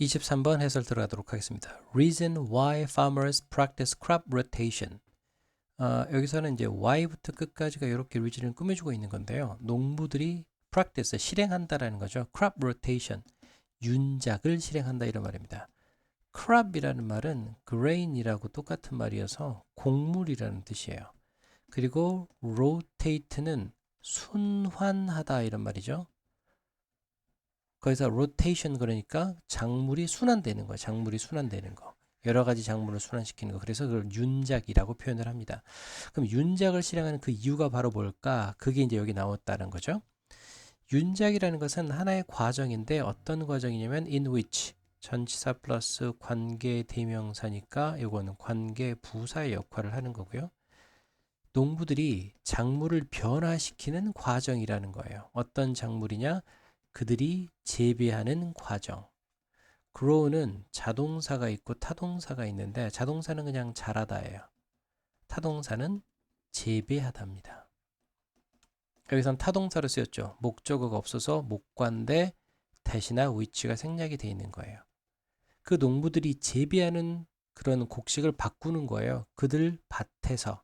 23번 해설 들어가도록 하겠습니다. Reason why farmers practice crop rotation. 어, 여기서는 이제 why부터 끝까지가 이렇게 reason을 꾸며주고 있는 건데요. 농부들이 practice, 실행한다라는 거죠. crop rotation, 윤작을 실행한다 이런 말입니다. crop이라는 말은 grain이라고 똑같은 말이어서 곡물이라는 뜻이에요. 그리고 rotate는 순환하다 이런 말이죠. 거기서 rotation 그러니까 작물이 순환되는 거, 작물이 순환되는 거. 여러 가지 작물을 순환시키는 거. 그래서 그걸 윤작이라고 표현을 합니다. 그럼 윤작을 실행하는 그 이유가 바로 뭘까? 그게 이제 여기 나왔다는 거죠. 윤작이라는 것은 하나의 과정인데 어떤 과정이냐면 in which 전치사 플러스 관계 대명사니까 이거는 관계 부사의 역할을 하는 거고요. 농부들이 작물을 변화시키는 과정이라는 거예요. 어떤 작물이냐? 그들이 재배하는 과정. grow는 자동사가 있고 타동사가 있는데 자동사는 그냥 자라다예요. 타동사는 재배하다입니다. 여기선 타동사로 쓰였죠. 목적어가 없어서 목관대 대시나 위치가 생략이 되어 있는 거예요. 그 농부들이 재배하는 그런 곡식을 바꾸는 거예요. 그들 밭에서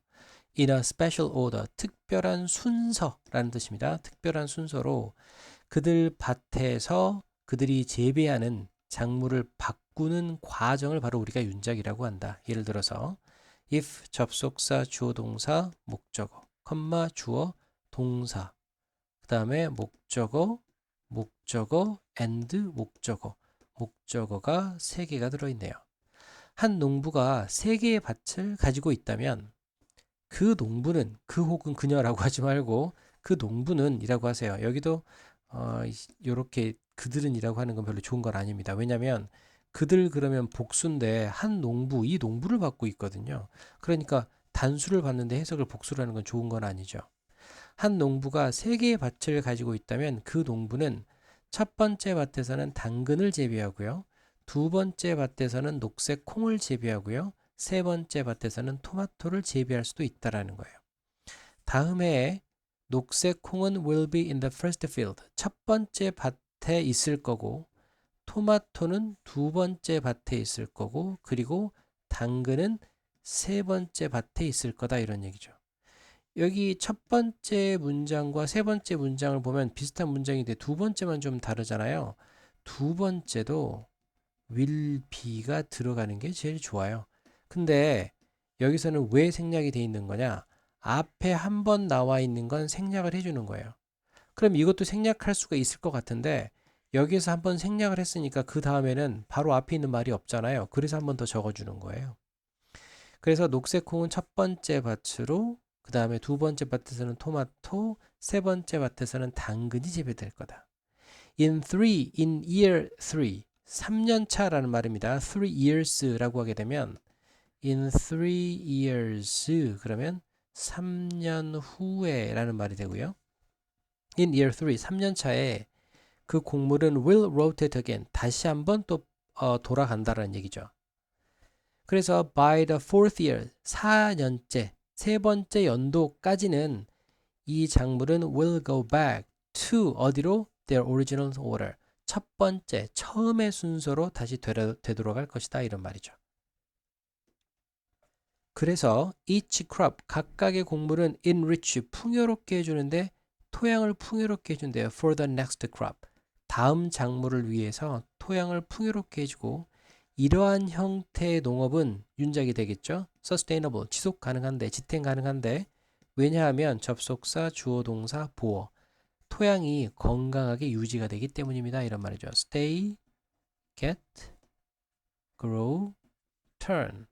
in a special order, 특별한 순서라는 뜻입니다. 특별한 순서로 그들 밭에서 그들이 재배하는 작물을 바꾸는 과정을 바로 우리가 윤작이라고 한다. 예를 들어서 if 접속사 주어 동사 목적어 컴마 주어 동사 그 다음에 목적어 목적어 and 목적어 목적어가 세 개가 들어있네요. 한 농부가 세 개의 밭을 가지고 있다면 그 농부는 그 혹은 그녀라고 하지 말고 그 농부는 이라고 하세요. 여기도 어, 이렇게 그들은이라고 하는 건 별로 좋은 건 아닙니다. 왜냐하면 그들 그러면 복수인데 한 농부 이 농부를 받고 있거든요. 그러니까 단수를 받는데 해석을 복수를 하는 건 좋은 건 아니죠. 한 농부가 세 개의 밭을 가지고 있다면 그 농부는 첫 번째 밭에서는 당근을 재배하고요. 두 번째 밭에서는 녹색 콩을 재배하고요. 세 번째 밭에서는 토마토를 재배할 수도 있다라는 거예요. 다음 해에 녹색 콩은 will be in the first field. 첫 번째 밭에 있을 거고 토마토는 두 번째 밭에 있을 거고 그리고 당근은 세 번째 밭에 있을 거다 이런 얘기죠. 여기 첫 번째 문장과 세 번째 문장을 보면 비슷한 문장인데 두 번째만 좀 다르잖아요. 두 번째도 will be가 들어가는 게 제일 좋아요. 근데 여기서는 왜 생략이 돼 있는 거냐? 앞에 한 번 나와 있는 건 생략을 해주는 거예요. 그럼 이것도 생략할 수가 있을 것 같은데 여기에서 한 번 생략을 했으니까 그 다음에는 바로 앞에 있는 말이 없잖아요. 그래서 한 번 더 적어주는 거예요. 그래서 녹색 콩은 첫 번째 밭으로 그 다음에 두 번째 밭에서는 토마토, 세 번째 밭에서는 당근이 재배될 거다. In three, in year three, 3년 차라는 말입니다. three years라고 하게 되면 in three years 그러면 3년 후에 라는 말이 되고요. In year 3, 3년 차에 그 곡물은 will rotate again. 다시 한번 또 어, 돌아간다라는 얘기죠. 그래서 by the fourth year, 4년째, 세 번째 연도까지는 이 작물은 will go back to 어디로? their original order. 첫 번째, 처음의 순서로 다시 되돌, 되돌아갈 것이다. 이런 말이죠. 그래서 each crop 각각의 곡물은 enrich 풍요롭게 해주는데 토양을 풍요롭게 해준대요. for the next crop 다음 작물을 위해서 토양을 풍요롭게 해주고 이러한 형태의 농업은 윤작이 되겠죠. sustainable 지속 가능한데 지탱 가능한데 왜냐하면 접속사 주어 동사 보어 토양이 건강하게 유지가 되기 때문입니다. 이런 말이죠. stay, get, grow, turn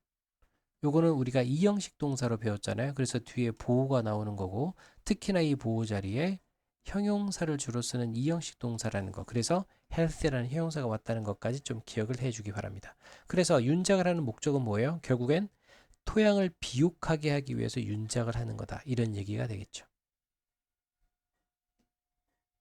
요거는 우리가 이형식 동사로 배웠잖아요. 그래서 뒤에 보호가 나오는 거고 특히나 이 보호 자리에 형용사를 주로 쓰는 이형식 동사라는 거. 그래서 healthy라는 형용사가 왔다는 것까지 좀 기억을 해주기 바랍니다. 그래서 윤작을 하는 목적은 뭐예요? 결국엔 토양을 비옥하게 하기 위해서 윤작을 하는 거다. 이런 얘기가 되겠죠.